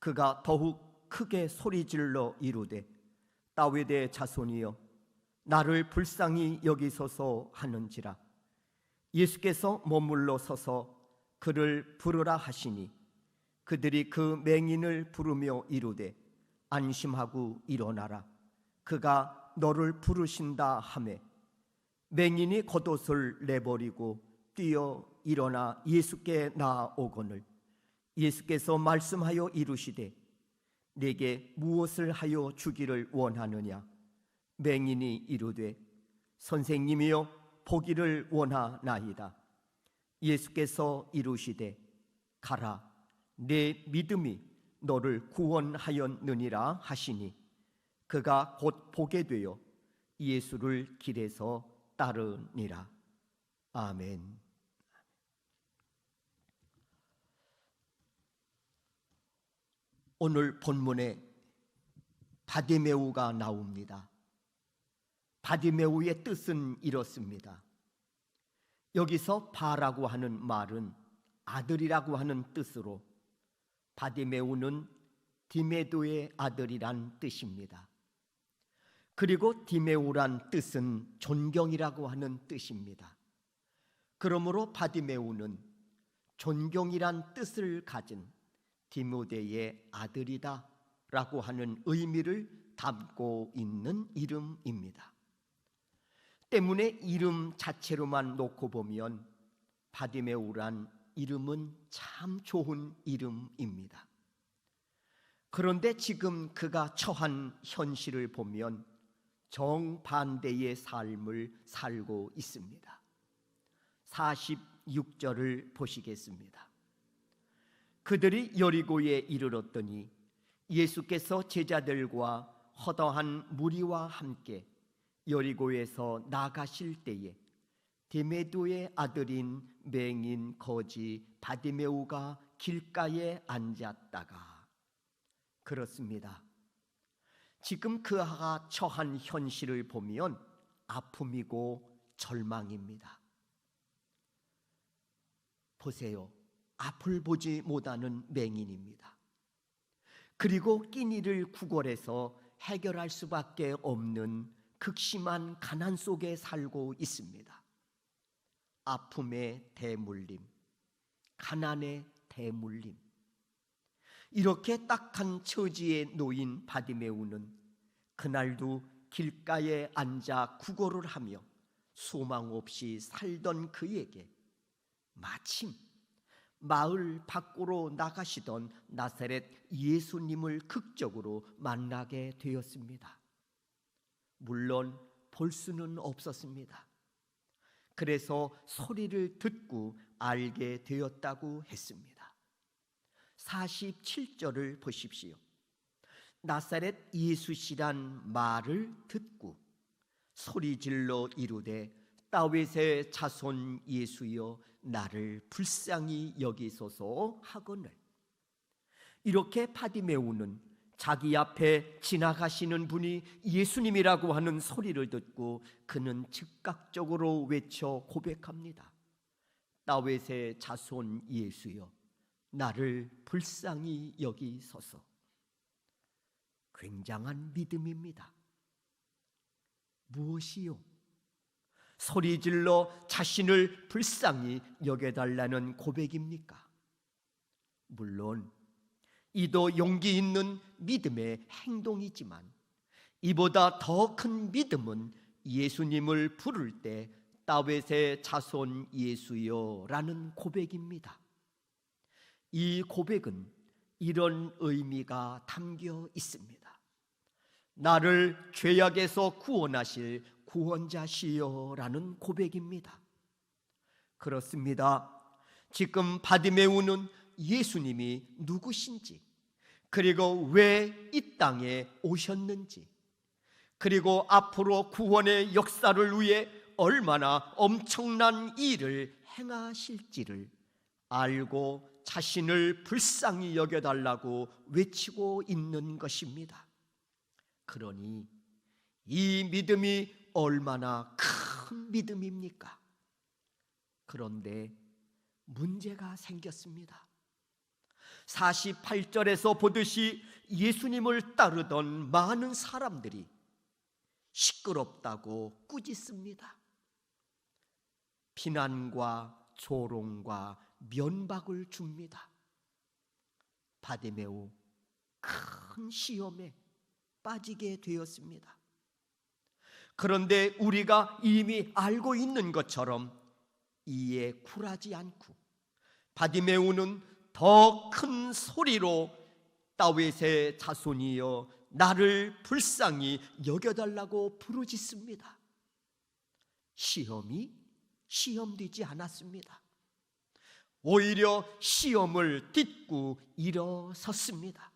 그가 더욱 크게 소리질러 이르되 다윗의 자손이여 나를 불쌍히 여기소서 하는지라. 예수께서 머물러 서서 그를 부르라 하시니 그들이 그 맹인을 부르며 이르되 안심하고 일어나라. 그가 너를 부르신다 하매 맹인이 겉옷을 내버리고 뛰어 일어나 예수께 나아오거늘 예수께서 말씀하여 이르시되 내게 무엇을 하여 주기를 원하느냐? 맹인이 이르되 선생님이여 보기를 원하나이다. 예수께서 이르시되 가라 내 믿음이 너를 구원하였느니라 하시니 그가 곧 보게 되어 예수를 길에서 따르니라. 아멘. 오늘 본문에 바디메우가 나옵니다. 바디메우의 뜻은 이렇습니다. 여기서 바라고 하는 말은 아들이라고 하는 뜻으로 바디메우는 디메도의 아들이란 뜻입니다. 그리고 디메우란 뜻은 존경이라고 하는 뜻입니다. 그러므로 바디메우는 존경이란 뜻을 가진 디모데의 아들이다 라고 하는 의미를 담고 있는 이름입니다. 때문에 이름 자체로만 놓고 보면 바디메우란 이름은 참 좋은 이름입니다. 그런데 지금 그가 처한 현실을 보면 정반대의 삶을 살고 있습니다. 46절을 보시겠습니다. 그들이 여리고에 이르렀더니 예수께서 제자들과 허다한 무리와 함께 여리고에서 나가실 때에 디메도의 아들인 맹인 거지 바디메우가 길가에 앉았다가 그렇습니다. 지금 그가 처한 현실을 보면 아픔이고 절망입니다. 보세요. 앞을 보지 못하는 맹인입니다. 그리고 끼니를 구걸해서 해결할 수밖에 없는 극심한 가난 속에 살고 있습니다. 아픔의 대물림, 가난의 대물림. 이렇게 딱한 처지에 놓인 바디메우는 그날도 길가에 앉아 구걸을 하며 소망 없이 살던 그에게 마침 마을 밖으로 나가시던 나사렛 예수님을 극적으로 만나게 되었습니다. 물론 볼 수는 없었습니다. 그래서 소리를 듣고 알게 되었다고 했습니다. 47절을 보십시오. 나사렛 예수시란 말을 듣고 소리질러 이르되 다윗의 자손 예수여 나를 불쌍히 여기소서 하거늘 이렇게 파디메우는 자기 앞에 지나가시는 분이 예수님이라고 하는 소리를 듣고 그는 즉각적으로 외쳐 고백합니다. 다윗의 자손 예수여 나를 불쌍히 여기소서 굉장한 믿음입니다. 무엇이요? 소리질러 자신을 불쌍히 여겨달라는 고백입니까? 물론 이도 용기 있는 믿음의 행동이지만 이보다 더 큰 믿음은 예수님을 부를 때 다윗의 자손 예수여라는 고백입니다. 이 고백은 이런 의미가 담겨 있습니다. 나를 죄악에서 구원하실 구원자시여라는 고백입니다. 그렇습니다. 지금 바디메우는 예수님이 누구신지 그리고 왜 이 땅에 오셨는지, 그리고 앞으로 구원의 역사를 위해 얼마나 엄청난 일을 행하실지를 알고 자신을 불쌍히 여겨달라고 외치고 있는 것입니다. 그러니 이 믿음이 얼마나 큰 믿음입니까? 그런데 문제가 생겼습니다. 48절에서 보듯이 예수님을 따르던 많은 사람들이 시끄럽다고 꾸짖습니다. 비난과 조롱과 면박을 줍니다. 바디메오 큰 시험에 빠지게 되었습니다. 그런데 우리가 이미 알고 있는 것처럼 이에 굴하지 않고 바디메오는 더 큰 소리로 다윗의 자손이여 나를 불쌍히 여겨달라고 부르짖습니다. 시험이 시험되지 않았습니다. 오히려 시험을 딛고 일어섰습니다.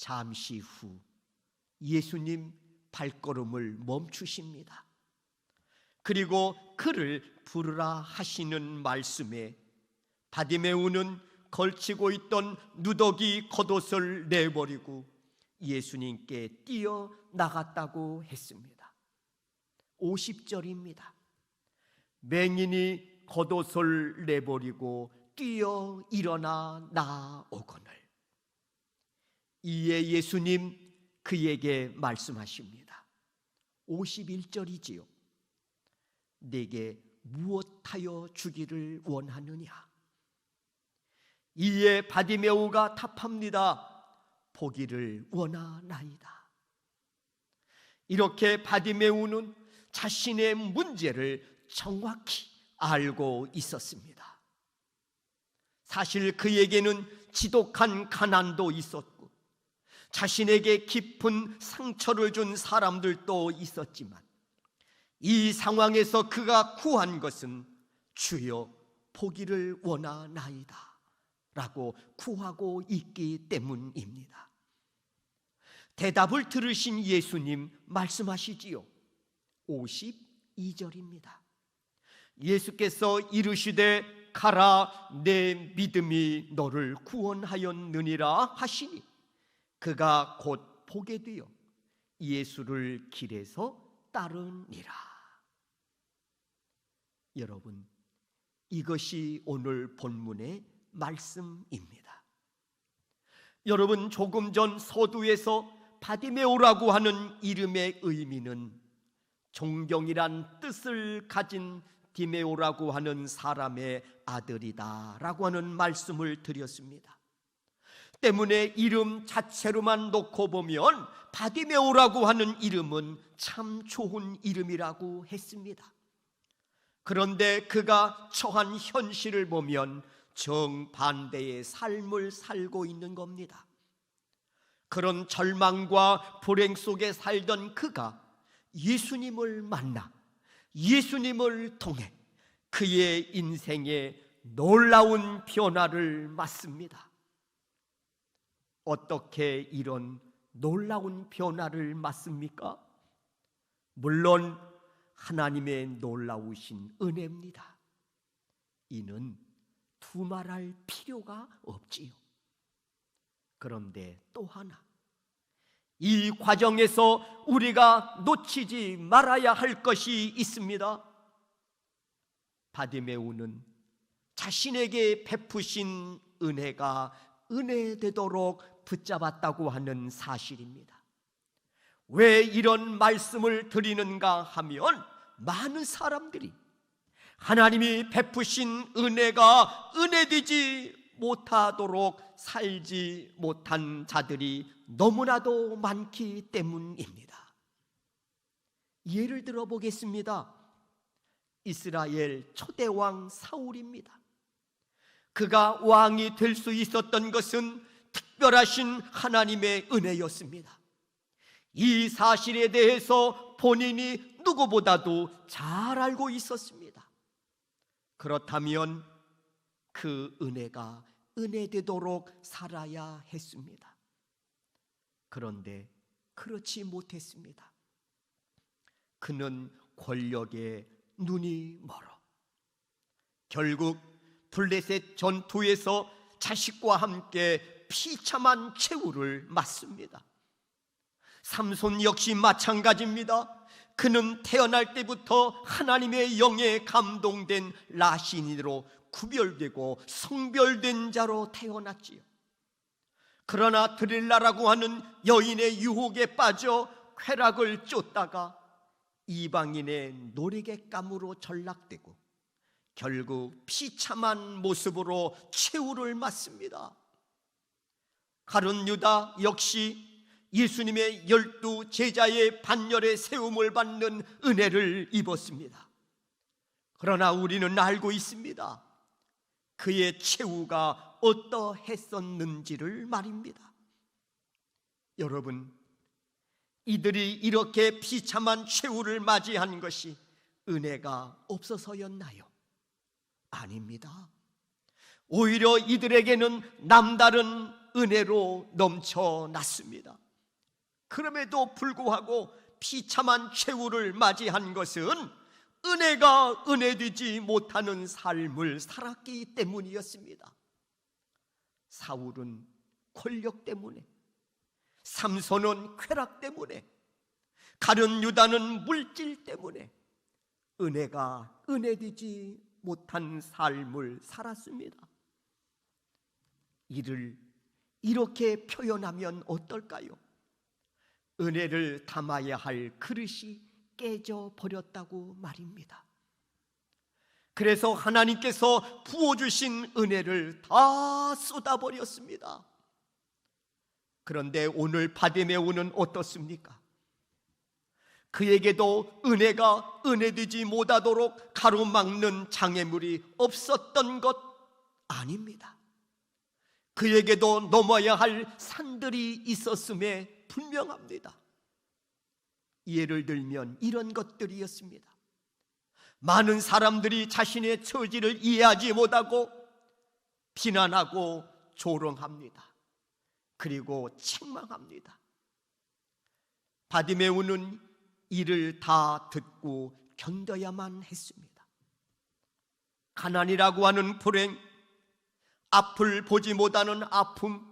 잠시 후 예수님 발걸음을 멈추십니다. 그리고 그를 부르라 하시는 말씀에 바디메우는 걸치고 있던 누더기 겉옷을 내버리고 예수님께 뛰어 나갔다고 했습니다. 50절입니다. 맹인이 겉옷을 내버리고 뛰어 일어나 나오거늘 이에 예수님 그에게 말씀하십니다. 51절이지요. 내게 무엇하여 주기를 원하느냐? 이에 바디메오가 답합니다. 보기를 원하나이다. 이렇게 바디메오는 자신의 문제를 정확히 알고 있었습니다. 사실 그에게는 지독한 가난도 있었고 자신에게 깊은 상처를 준 사람들도 있었지만 이 상황에서 그가 구한 것은 주여 보기를 원하나이다. 라고 구하고 있기 때문입니다. 대답을 들으신 예수님 말씀하시지요. 52절입니다. 예수께서 이르시되 가라 내 믿음이 너를 구원하였느니라 하시니 그가 곧 보게 되어 예수를 길에서 따르니라. 여러분 이것이 오늘 본문의 말씀입니다. 여러분 조금 전 서두에서 바디메오라고 하는 이름의 의미는 존경이란 뜻을 가진 디메오라고 하는 사람의 아들이다라고 하는 말씀을 드렸습니다. 때문에 이름 자체로만 놓고 보면 바디메오라고 하는 이름은 참 좋은 이름이라고 했습니다. 그런데 그가 처한 현실을 보면 정반대의 삶을 살고 있는 겁니다. 그런 절망과 불행 속에 살던 그가 예수님을 만나 예수님을 통해 그의 인생에 놀라운 변화를 맞습니다. 어떻게 이런 놀라운 변화를 맞습니까? 물론 하나님의 놀라우신 은혜입니다. 이는 두말할 필요가 없지요. 그런데 또 하나 이 과정에서 우리가 놓치지 말아야 할 것이 있습니다. 바디메우는 자신에게 베푸신 은혜가 은혜되도록 붙잡았다고 하는 사실입니다. 왜 이런 말씀을 드리는가 하면 많은 사람들이 하나님이 베푸신 은혜가 은혜되지 못하도록 살지 못한 자들이 너무나도 많기 때문입니다. 예를 들어 보겠습니다. 이스라엘 초대왕 사울입니다. 그가 왕이 될 수 있었던 것은 특별하신 하나님의 은혜였습니다. 이 사실에 대해서 본인이 누구보다도 잘 알고 있었습니다. 그렇다면 그 은혜가 은혜되도록 살아야 했습니다. 그런데 그렇지 못했습니다. 그는 권력에 눈이 멀어. 결국 블레셋 전투에서 자식과 함께 피참한 최후를 맞습니다. 삼손 역시 마찬가지입니다. 그는 태어날 때부터 하나님의 영에 감동된 라신이로 구별되고 성별된 자로 태어났지요. 그러나 드릴라라고 하는 여인의 유혹에 빠져 쾌락을 쫓다가 이방인의 노래객감으로 전락되고 결국 피참한 모습으로 최후를 맞습니다. 가룟 유다 역시 예수님의 열두 제자의 반열에 세움을 받는 은혜를 입었습니다. 그러나 우리는 알고 있습니다. 그의 최후가 어떠했었는지를 말입니다. 여러분, 이들이 이렇게 비참한 최후를 맞이한 것이 은혜가 없어서였나요? 아닙니다. 오히려 이들에게는 남다른 은혜로 넘쳐났습니다. 그럼에도 불구하고 비참한 최후를 맞이한 것은 은혜가 은혜되지 못하는 삶을 살았기 때문이었습니다. 사울은 권력 때문에, 삼손은 쾌락 때문에, 가룟 유다는 물질 때문에 은혜가 은혜되지 못한 삶을 살았습니다. 이를 이렇게 표현하면 어떨까요? 은혜를 담아야 할 그릇이 깨져 버렸다고 말입니다. 그래서 하나님께서 부어주신 은혜를 다 쏟아버렸습니다. 그런데 오늘 바디메 오는 어떻습니까? 그에게도 은혜가 은혜되지 못하도록 가로막는 장애물이 없었던 것 아닙니다. 그에게도 넘어야 할 산들이 있었음에 분명합니다. 예를 들면 이런 것들이었습니다. 많은 사람들이 자신의 처지를 이해하지 못하고 비난하고 조롱합니다. 그리고 책망합니다. 바디메우는 이를 다 듣고 견뎌야만 했습니다. 가난이라고 하는 불행, 앞을 보지 못하는 아픔,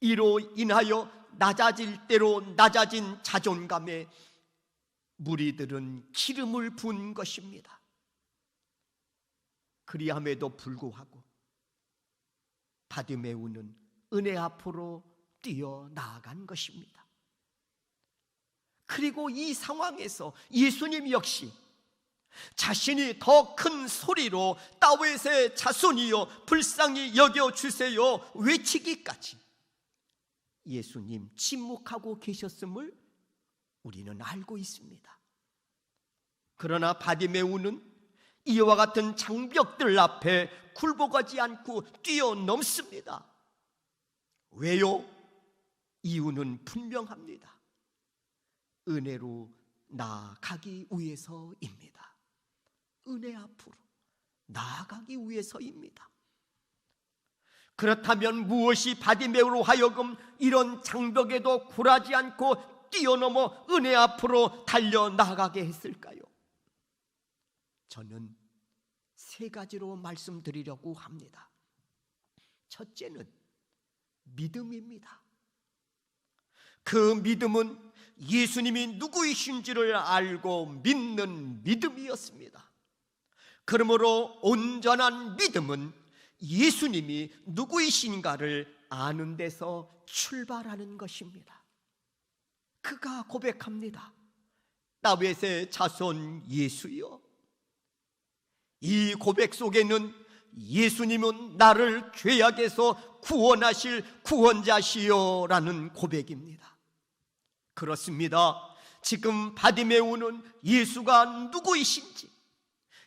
이로 인하여 낮아질 대로 낮아진 자존감에 무리들은 기름을 분 것입니다. 그리함에도 불구하고 바디메우는 은혜 앞으로 뛰어 나아간 것입니다. 그리고 이 상황에서 예수님 역시 자신이 더 큰 소리로 다윗의 자손이여 불쌍히 여겨 주세요 외치기까지 예수님 침묵하고 계셨음을 우리는 알고 있습니다. 그러나 바디메우는 이와 같은 장벽들 앞에 굴복하지 않고 뛰어넘습니다. 왜요? 이유는 분명합니다. 은혜로 나아가기 위해서입니다. 은혜 앞으로 나아가기 위해서입니다. 그렇다면 무엇이 바디메우로 하여금 이런 장벽에도 굴하지 않고 뛰어넘어 은혜 앞으로 달려 나가게 했을까요? 저는 세 가지로 말씀드리려고 합니다. 첫째는 믿음입니다. 그 믿음은 예수님이 누구이신지를 알고 믿는 믿음이었습니다. 그러므로 온전한 믿음은 예수님이 누구이신가를 아는 데서 출발하는 것입니다. 그가 고백합니다. 다윗의 자손 예수여. 이 고백 속에는 예수님은 나를 죄악에서 구원하실 구원자시여라는 고백입니다. 그렇습니다. 지금 바디메우는 예수가 누구이신지,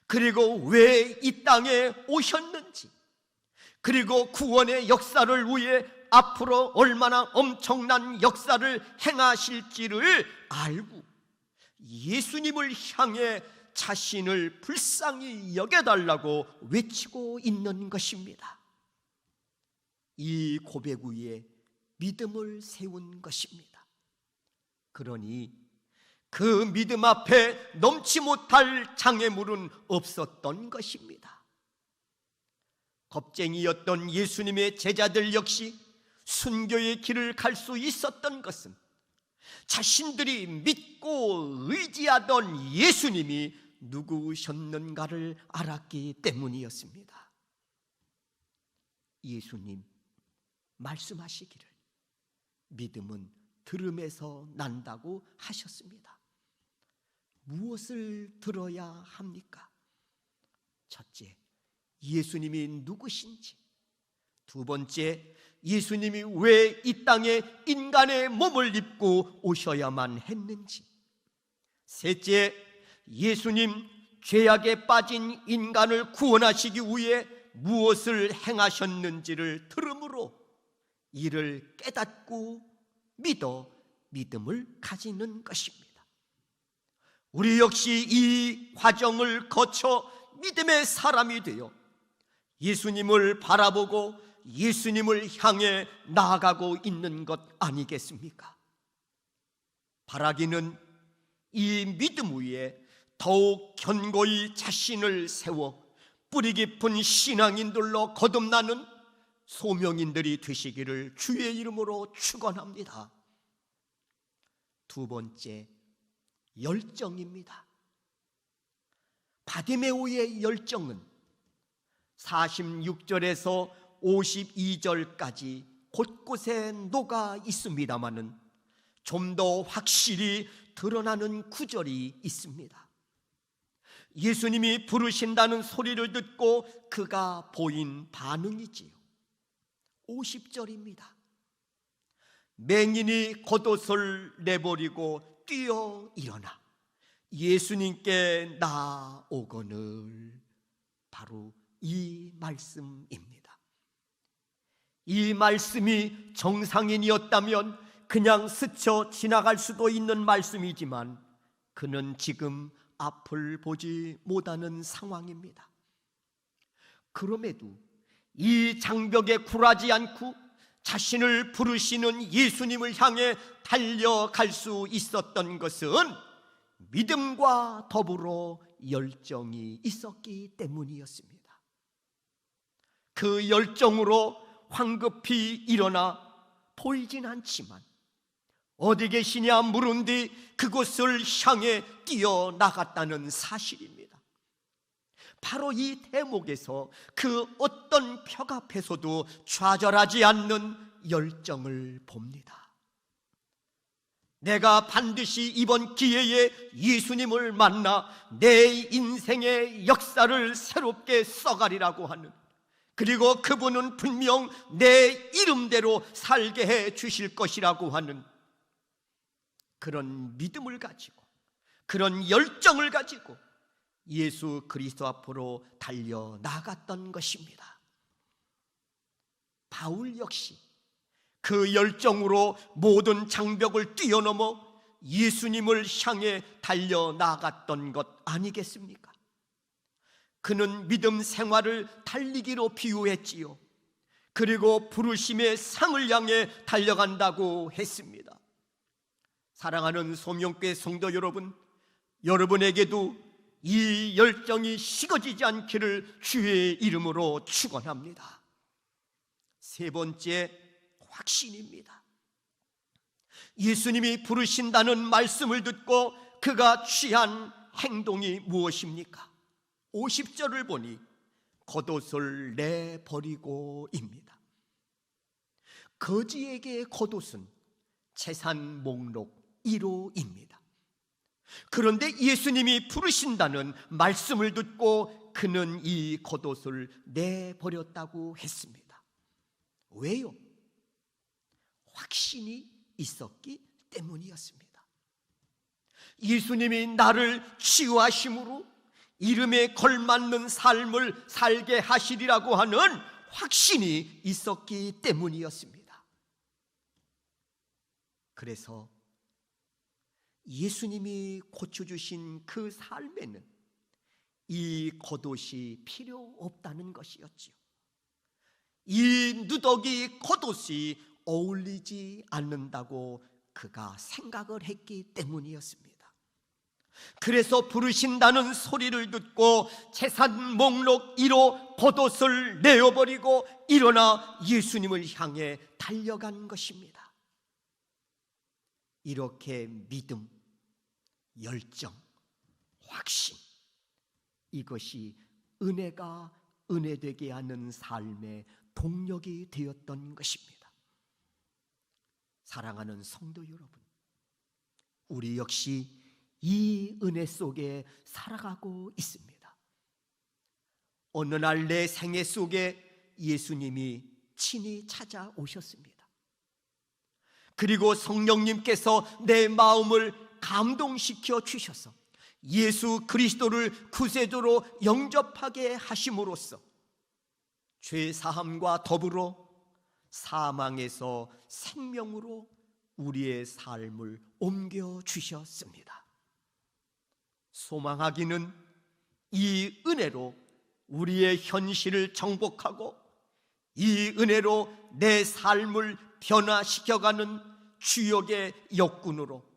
그리고 왜 이 땅에 오셨는지, 그리고 구원의 역사를 위해 앞으로 얼마나 엄청난 역사를 행하실지를 알고 예수님을 향해 자신을 불쌍히 여겨달라고 외치고 있는 것입니다. 이 고백 위에 믿음을 세운 것입니다. 그러니 그 믿음 앞에 넘지 못할 장애물은 없었던 것입니다. 겁쟁이였던 예수님의 제자들 역시 순교의 길을 갈 수 있었던 것은 자신들이 믿고 의지하던 예수님이 누구셨는가를 알았기 때문이었습니다. 예수님 말씀하시기를 믿음은 들음에서 난다고 하셨습니다. 무엇을 들어야 합니까? 첫째, 예수님이 누구신지. 두 번째, 예수님이 왜 이 땅에 인간의 몸을 입고 오셔야만 했는지. 셋째, 예수님 죄악에 빠진 인간을 구원하시기 위해 무엇을 행하셨는지를 들음으로 이를 깨닫고 믿어 믿음을 가지는 것입니다. 우리 역시 이 과정을 거쳐 믿음의 사람이 되어 예수님을 바라보고 예수님을 향해 나아가고 있는 것 아니겠습니까? 바라기는 이 믿음 위에 더욱 견고히 자신을 세워 뿌리 깊은 신앙인들로 거듭나는 소명인들이 되시기를 주의 이름으로 축원합니다. 두 번째 열정입니다. 바디메오의 열정은 46절에서 52절까지 곳곳에 녹아 있습니다마는 좀 더 확실히 드러나는 구절이 있습니다. 예수님이 부르신다는 소리를 듣고 그가 보인 반응이지요. 50절입니다. 맹인이 겉옷을 내버리고 뛰어 일어나 예수님께 나오거늘 바로 이 말씀입니다. 이 말씀이 정상인이었다면 그냥 스쳐 지나갈 수도 있는 말씀이지만 그는 지금 앞을 보지 못하는 상황입니다. 그럼에도 이 장벽에 굴하지 않고 자신을 부르시는 예수님을 향해 달려갈 수 있었던 것은 믿음과 더불어 열정이 있었기 때문이었습니다. 그 열정으로 황급히 일어나 보이진 않지만 어디 계시냐 물은 뒤 그곳을 향해 뛰어나갔다는 사실입니다. 바로 이 대목에서 그 어떤 벽 앞에서도 좌절하지 않는 열정을 봅니다. 내가 반드시 이번 기회에 예수님을 만나 내 인생의 역사를 새롭게 써가리라고 하는 그리고 그분은 분명 내 이름대로 살게 해 주실 것이라고 하는 그런 믿음을 가지고 그런 열정을 가지고 예수 그리스도 앞으로 달려 나갔던 것입니다. 바울 역시 그 열정으로 모든 장벽을 뛰어넘어 예수님을 향해 달려 나갔던 것 아니겠습니까? 그는 믿음 생활을 달리기로 비유했지요. 그리고 부르심의 상을 향해 달려간다고 했습니다. 사랑하는 소명교회 성도 여러분, 여러분에게도 이 열정이 식어지지 않기를 주의 이름으로 축원합니다. 세 번째 확신입니다. 예수님이 부르신다는 말씀을 듣고 그가 취한 행동이 무엇입니까? 50절을 보니 겉옷을 내버리고입니다. 거지에게 겉옷은 재산 목록 1호입니다. 그런데 예수님이 부르신다는 말씀을 듣고 그는 이 겉옷을 내버렸다고 했습니다. 왜요? 확신이 있었기 때문이었습니다. 예수님이 나를 치유하심으로 이름에 걸맞는 삶을 살게 하시리라고 하는 확신이 있었기 때문이었습니다. 그래서 예수님이 고쳐주신 그 삶에는 이 겉옷이 필요 없다는 것이었지요. 이 누더기 겉옷이 어울리지 않는다고 그가 생각을 했기 때문이었습니다. 그래서 부르신다는 소리를 듣고 재산 목록 1호 겉옷을 내어버리고 일어나 예수님을 향해 달려간 것입니다. 이렇게 믿음, 열정, 확신 이것이 은혜가 은혜되게 하는 삶의 동력이 되었던 것입니다. 사랑하는 성도 여러분, 우리 역시 이 은혜 속에 살아가고 있습니다. 어느 날 내 생애 속에 예수님이 친히 찾아오셨습니다. 그리고 성령님께서 내 마음을 감동시켜 주셔서 예수 그리스도를 구세주로 영접하게 하심으로써 죄 사함과 더불어 사망에서 생명으로 우리의 삶을 옮겨 주셨습니다. 소망하기는 이 은혜로 우리의 현실을 정복하고 이 은혜로 내 삶을 변화시켜가는 주역의 역군으로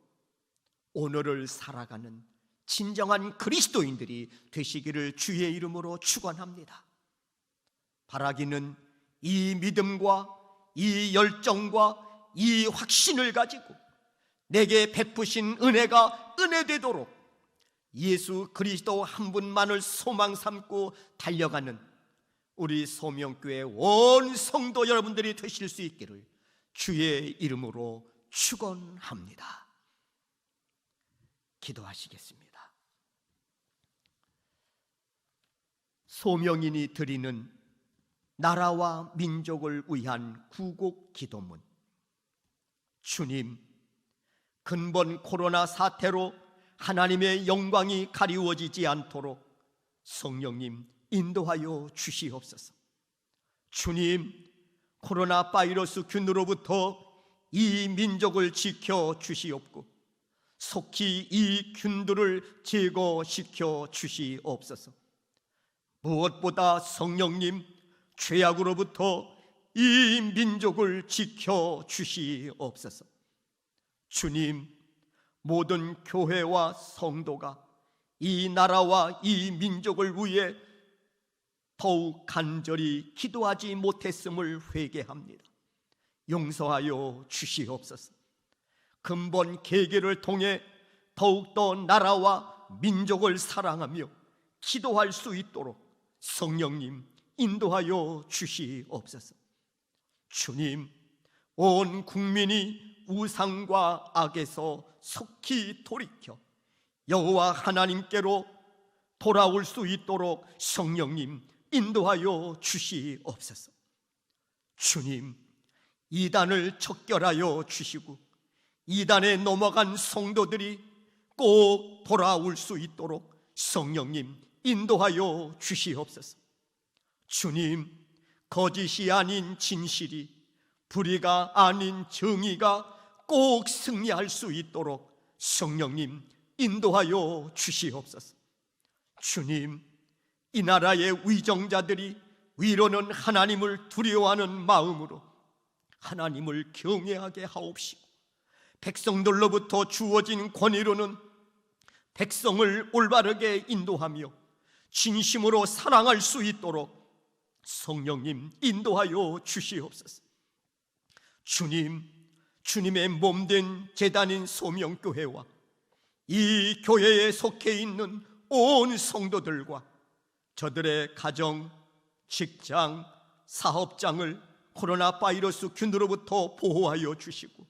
오늘을 살아가는 진정한 그리스도인들이 되시기를 주의 이름으로 축원합니다. 바라기는 이 믿음과 이 열정과 이 확신을 가지고 내게 베푸신 은혜가 은혜되도록 예수 그리스도 한 분만을 소망 삼고 달려가는 우리 소명교회 온 성도 여러분들이 되실 수 있기를 주의 이름으로 축원합니다. 기도하시겠습니다. 소명인이 드리는 나라와 민족을 위한 구곡 기도문. 주님, 근본 코로나 사태로 하나님의 영광이 가리워지지 않도록 성령님 인도하여 주시옵소서. 주님, 코로나 바이러스 균으로부터 이 민족을 지켜 주시옵고 속히 이 균들을 제거시켜 주시옵소서. 무엇보다 성령님 죄악으로부터 이 민족을 지켜 주시옵소서. 주님, 모든 교회와 성도가 이 나라와 이 민족을 위해 더욱 간절히 기도하지 못했음을 회개합니다. 용서하여 주시옵소서. 근본 계계를 통해 더욱더 나라와 민족을 사랑하며 기도할 수 있도록 성령님 인도하여 주시옵소서. 주님, 온 국민이 우상과 악에서 속히 돌이켜 여호와 하나님께로 돌아올 수 있도록 성령님 인도하여 주시옵소서. 주님, 이단을 척결하여 주시고 이단에 넘어간 성도들이 꼭 돌아올 수 있도록 성령님 인도하여 주시옵소서. 주님, 거짓이 아닌 진실이 불의가 아닌 정의가 꼭 승리할 수 있도록 성령님 인도하여 주시옵소서. 주님, 이 나라의 위정자들이 위로는 하나님을 두려워하는 마음으로 하나님을 경외하게 하옵시고 백성들로부터 주어진 권위로는 백성을 올바르게 인도하며 진심으로 사랑할 수 있도록 성령님 인도하여 주시옵소서. 주님, 주님의 몸된 재단인 소명교회와 이 교회에 속해 있는 온 성도들과 저들의 가정, 직장, 사업장을 코로나 바이러스 균으로부터 보호하여 주시고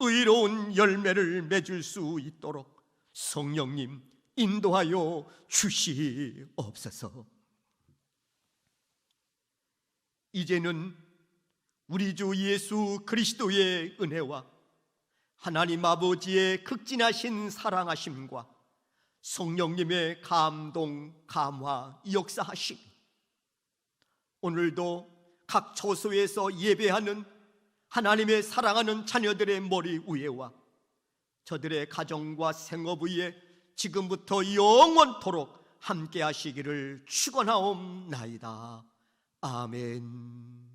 의로운 열매를 맺을 수 있도록 성령님 인도하여 주시옵소서. 이제는 우리 주 예수 그리스도의 은혜와 하나님 아버지의 극진하신 사랑하심과 성령님의 감동, 감화, 역사하심 오늘도 각 처소에서 예배하는 하나님의 사랑하는 자녀들의 머리 위에와 저들의 가정과 생업 위에 지금부터 영원토록 함께 하시기를 축원하옵나이다. 아멘.